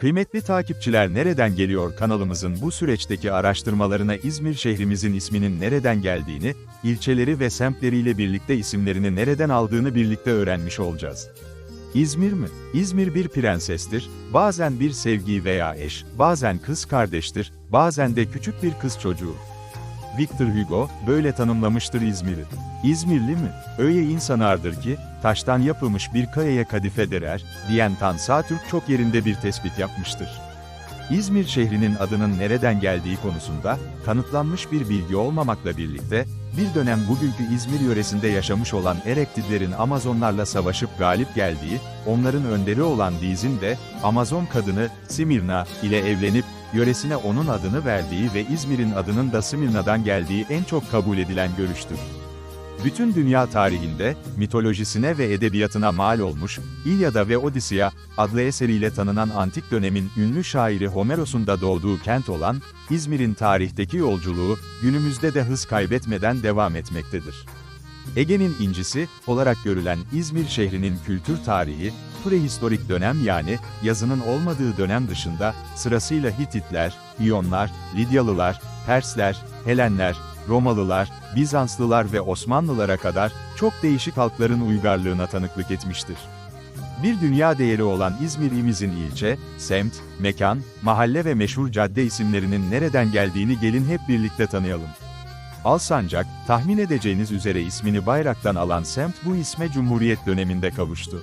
Kıymetli takipçiler nereden geliyor kanalımızın bu süreçteki araştırmalarına İzmir şehrimizin isminin nereden geldiğini, ilçeleri ve semtleriyle birlikte isimlerini nereden aldığını birlikte öğrenmiş olacağız. İzmir mi? İzmir bir prensestir, bazen bir sevgi veya eş, bazen kız kardeştir, bazen de küçük bir kız çocuğu. Victor Hugo, böyle tanımlamıştır İzmir'i. İzmirli mi? Öyle insanardır ki, taştan yapılmış bir kayaya kadife derer, diyen Tan Satürk çok yerinde bir tespit yapmıştır. İzmir şehrinin adının nereden geldiği konusunda, kanıtlanmış bir bilgi olmamakla birlikte, bir dönem bugünkü İzmir yöresinde yaşamış olan Erektidlerin Amazonlarla savaşıp galip geldiği, onların önderi olan Diz'in de, Amazon kadını, Simirna ile evlenip, yöresine onun adını verdiği ve İzmir'in adının da Simirna'dan geldiği en çok kabul edilen görüştür. Bütün dünya tarihinde, mitolojisine ve edebiyatına mal olmuş, İlyada ve Odisea adlı eseriyle tanınan antik dönemin ünlü şairi Homeros'un da doğduğu kent olan, İzmir'in tarihteki yolculuğu, günümüzde de hız kaybetmeden devam etmektedir. Ege'nin incisi olarak görülen İzmir şehrinin kültür tarihi, prehistorik dönem yani yazının olmadığı dönem dışında sırasıyla Hititler, İyonlar, Lidyalılar, Persler, Helenler, Romalılar, Bizanslılar ve Osmanlılara kadar çok değişik halkların uygarlığına tanıklık etmiştir. Bir dünya değeri olan İzmir'imizin ilçe, semt, mekan, mahalle ve meşhur cadde isimlerinin nereden geldiğini gelin hep birlikte tanıyalım. Alsancak, tahmin edeceğiniz üzere ismini bayraktan alan semt bu isme Cumhuriyet döneminde kavuştu.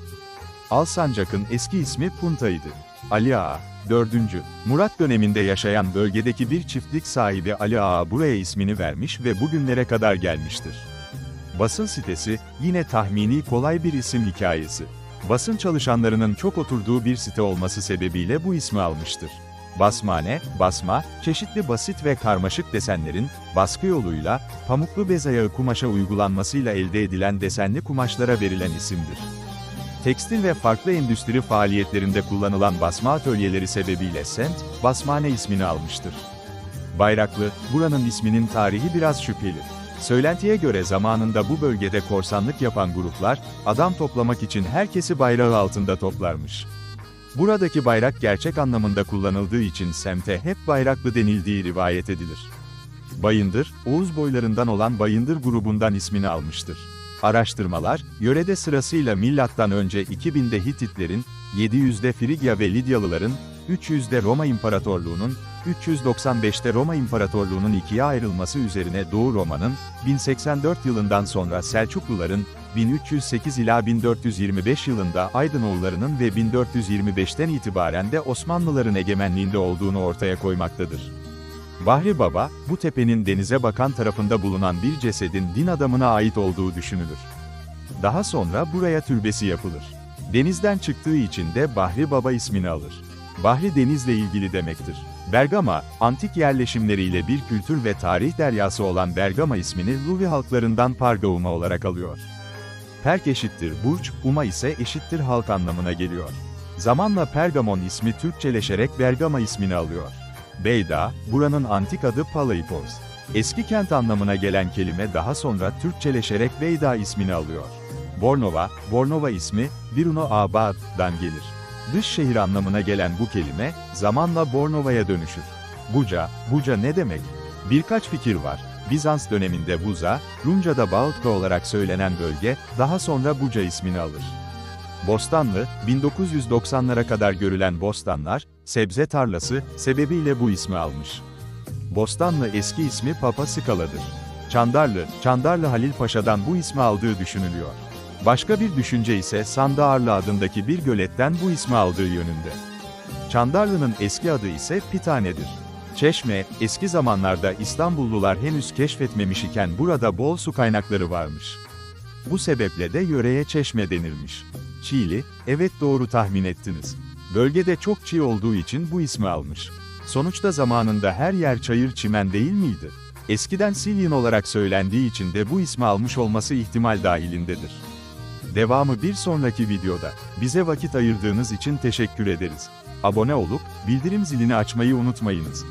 Alsancak'ın eski ismi Punta'ydı. Ali Ağa, 4. Murat döneminde yaşayan bölgedeki bir çiftlik sahibi Ali Ağa buraya ismini vermiş ve bugünlere kadar gelmiştir. Basın sitesi, yine tahmini kolay bir isim hikayesi. Basın çalışanlarının çok oturduğu bir site olması sebebiyle bu ismi almıştır. Basmane, basma, çeşitli basit ve karmaşık desenlerin, baskı yoluyla, pamuklu bez ayağı kumaşa uygulanmasıyla elde edilen desenli kumaşlara verilen isimdir. Tekstil ve farklı endüstri faaliyetlerinde kullanılan basma atölyeleri sebebiyle semt, Basmane ismini almıştır. Bayraklı, buranın isminin tarihi biraz şüpheli. Söylentiye göre zamanında bu bölgede korsanlık yapan gruplar, adam toplamak için herkesi bayrağı altında toplarmış. Buradaki bayrak gerçek anlamında kullanıldığı için semte hep bayraklı denildiği rivayet edilir. Bayındır, Oğuz boylarından olan Bayındır grubundan ismini almıştır. Araştırmalar, yörede sırasıyla milattan önce 2000'de Hititlerin, 700'de Frigya ve Lidyalıların, 300'de Roma İmparatorluğu'nun, 395'te Roma İmparatorluğu'nun ikiye ayrılması üzerine Doğu Roma'nın, 1084 yılından sonra Selçukluların, 1308 ila 1425 yılında Aydınoğullarının ve 1425'ten itibaren de Osmanlıların egemenliğinde olduğunu ortaya koymaktadır. Bahri Baba, bu tepenin denize bakan tarafında bulunan bir cesedin din adamına ait olduğu düşünülür. Daha sonra buraya türbesi yapılır. Denizden çıktığı için de Bahri Baba ismini alır. Bahri denizle ilgili demektir. Bergama, antik yerleşimleriyle bir kültür ve tarih deryası olan Bergama ismini Luvi halklarından Pargauma olarak alıyor. Perk eşittir burç, Uma ise eşittir halk anlamına geliyor. Zamanla Pergamon ismi Türkçeleşerek Bergama ismini alıyor. Beyda, buranın antik adı Palaipos. Eski kent anlamına gelen kelime daha sonra Türkçeleşerek Beyda ismini alıyor. Bornova, Bornova ismi, Biruno Abad'dan gelir. Dış şehir anlamına gelen bu kelime, zamanla Bornova'ya dönüşür. Buca, Buca ne demek? Birkaç fikir var. Bizans döneminde Buza, Rumca'da Baotka olarak söylenen bölge, daha sonra Buca ismini alır. Bostanlı, 1990'lara kadar görülen bostanlar, sebze tarlası, sebebiyle bu ismi almış. Bostanlı eski ismi Papa Skala'dır. Çandarlı, Çandarlı Halil Paşa'dan bu ismi aldığı düşünülüyor. Başka bir düşünce ise Sandağarlı adındaki bir göletten bu ismi aldığı yönünde. Çandarlı'nın eski adı ise Pitane'dir. Çeşme, eski zamanlarda İstanbullular henüz keşfetmemiş iken burada bol su kaynakları varmış. Bu sebeple de yöreye çeşme denilmiş. Çiğli, evet doğru tahmin ettiniz. Bölgede çok çiğ olduğu için bu ismi almış. Sonuçta zamanında her yer çayır çimen değil miydi? Eskiden Silyin olarak söylendiği için de bu ismi almış olması ihtimal dahilindedir. Devamı bir sonraki videoda. Bize vakit ayırdığınız için teşekkür ederiz. Abone olup, bildirim zilini açmayı unutmayınız.